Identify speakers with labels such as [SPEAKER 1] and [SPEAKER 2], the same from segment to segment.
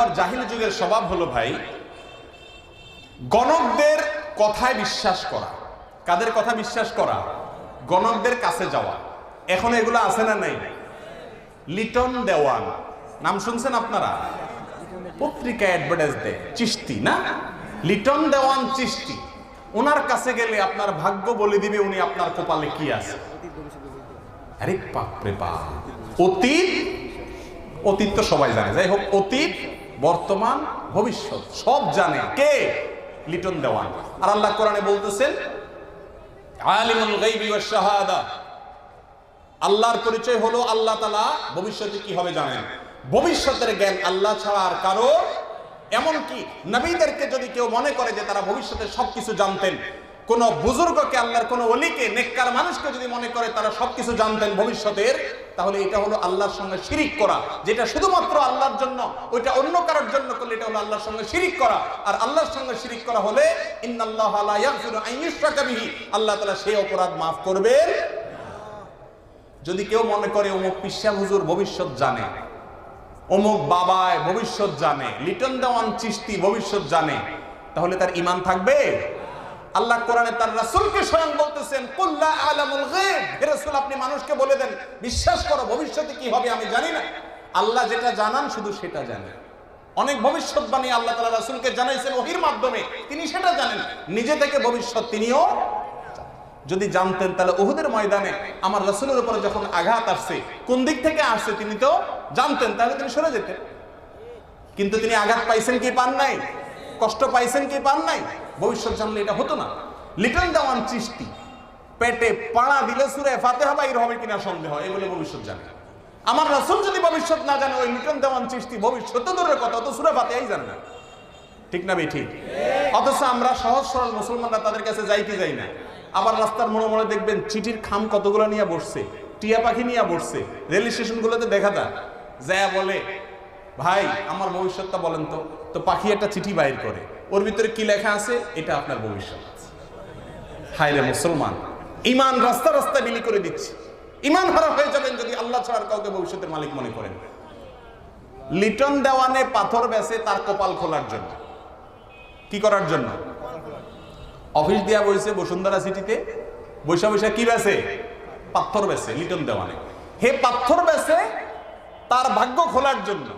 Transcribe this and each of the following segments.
[SPEAKER 1] নম্বর জাহিল যুগের স্বভাব হলো ভাই, গণকদের কথায় বিশ্বাস করা। কাদের কথা বিশ্বাস করা? গণকদের কাছে যাওয়া। এখন এগুলো আছে না নাই? লিটন দেওয়ান। নাম শুনছেন আপনারা? পত্রিকায় অ্যাডভার্টাইজ দেয় চিস্তি না? লিটন দেওয়ান চিস্তি ওনার কাছে গেলে আপনার ভাগ্য বলে দিবে উনি আপনার কপালে কি আছে। অতীত? অতীত তো সবাই জানে। যাই হোক, অতীত বর্তমান, ভবিষ্যৎ, সব জানে কে? লিটন দেওয়ান। আর আল্লাহ কোরআনে বলতেছেন, আলিমুল গাইবি ওয়াশ শাহাদা। আল্লাহর পরিচয় হলো আল্লাহ তালা ভবিষ্যতে কি হবে জানেন। ভবিষ্যতের জ্ঞান আল্লাহ ছাড়া আর কারও? এমনকি নবীদেরকে যদি কেউ মনে করে যে তারা ভবিষ্যতে সবকিছু জানতেন কোন বুজুর্গকে, আল্লাহর কোন অলিকে নেককার মানুষকে যদি মনে করে তারা সবকিছু জানতেন ভবিষ্যতের, তাহলে এটা হলো আল্লাহর সঙ্গে শিরিক করা, যেটা শুধুমাত্র আল্লাহর জন্য, ওইটা অন্য কারোর জন্য করলে এটা হলো আল্লাহর সঙ্গে শিরিক করা। আর আল্লাহর সঙ্গে শিরিক করা হলে, ইন্নাল্লাহ আল্লাহ তাআলা সেই অপরাধ মাফ করবেন। যদি কেউ মনে করে অমুক পিসা হুজুর ভবিষ্যৎ জানে, অমুক বাবায় ভবিষ্যৎ জানে, লিটন দেওয়ান চিস্তি ভবিষ্যৎ জানে, তাহলে তার ইমান থাকবে? আল্লাহ কোরআনে তার রাসূলকে স্বয়ং বলতেছেন কুল্লা আলামুল গায়ব হে রাসূল, আপনি মানুষকে বলে দেন, বিশ্বাস করো, ভবিষ্যতে কি হবে আমি জানি না। আল্লাহ যেটা জানান শুধু সেটা জানেন অনেক ভবিষ্যৎবাণী আল্লাহ তাআলা রাসূলকে জানাইছেন ওহির মাধ্যমে, তিনি সেটা জানেন। নিজে থেকে ভবিষ্যৎ তিনিও যদি জানতেন, তাহলে উহুদের ময়দানে আমার রাসূলের উপরে যখন আঘাত আসছে, কোন দিক থেকে আসছে তিনি তো জানতেন, তাহলে তিনি সরে যেতেন। কিন্তু তিনি আঘাত পাইছেন কি পান নাই? কষ্ট পাইছেন কি পান নাই? ভবিষ্যৎ জানলে এটা হতো না। লিটন দেওয়ান সৃষ্টি পেটে পাড়া দিলে সুরে ফাতেহা বাইর হবে কিনা সন্দেহ, এগুলো ভবিষ্যৎ জানে আমার রাসূল যদি ভবিষ্যৎ না জানে, ওই লিটন দেওয়ান সৃষ্টি ভবিষ্যৎ তো দূরের কথা অত সুরে ফাতেহাই জানে না। ঠিক না ভাই, ঠিক? অথচ আমরা সহজ সরল মুসলমানরা তাদের কাছে যাই কি যাই না। আবার রাস্তার মোড়ে মোড়ে দেখবেন চিঠির খাম কতগুলো নিয়ে বসছে, টিয়া পাখি নিয়ে বসছে, রেল স্টেশনগুলোতে দেখা যায়। যা বলে, ভাই, আমার ভবিষ্যৎটা বলেন তো তো পাখি একটা চিঠি বাইর করে। ওর ভিতরে কি লেখা আছে? এটা আপনার ভবিষ্যৎ। হায় রে মুসলমান ইমান রাস্তা রাস্তা বিলি করে দিচ্ছে। ইমান হারা হয়ে যাবেন যদি আল্লাহ ছাড়ার কাউকে ভবিষ্যতের মালিক মনে করেন। লিটন দেওয়ানে পাথর বেসে তার কপাল খোলার জন্য। কি করার জন্য? অফিস দিয়া বইছে বসুন্ধরা সিটিতে। বৈশা বৈশা কি বেছে? পাথর বেছে, লিটন দেওয়ানে। হে পাথর বেছে তার ভাগ্য খোলার জন্য।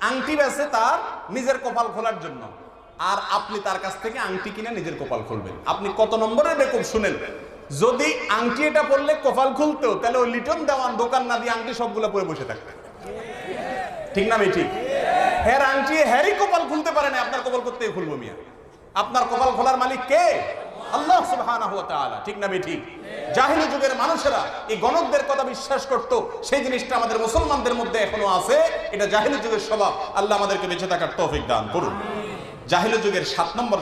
[SPEAKER 1] আংটি বেছে তার নিজের কপাল খোলার জন্য। আর আপনি তার কাছ থেকে আংটি কিনে নিজের কপাল খুলবেন। আপনি কত নম্বরের বেকুব শুনেন? যদি আংটি এটা পড়লে কপাল খুলতো তাহলে ওই লিটন দেওয়ান দোকান না দিয়ে আংটি সবগুলো পরে বসে থাকতেন ঠিক না ঠিক? হ্যার আংটি হ্যারি কপাল খুলতে পারে না, আপনার কপাল করতে খুলবো মিয়া। আপনার কপাল খোলার মালিক কে? আল্লাহ তাআলা। ঠিক না ঠিক? জাহিলি যুগের মানুষেরা এই গণকদের কথা বিশ্বাস করত, সেই জিনিসটা আমাদের মুসলমানদের মধ্যে এখনও আছে, এটা জাহিলি যুগের স্বভাব। আল্লাহ আমাদেরকে বেঁচে থাকার তৌফিক দান করুন। জাহিলি যুগের সাত নম্বর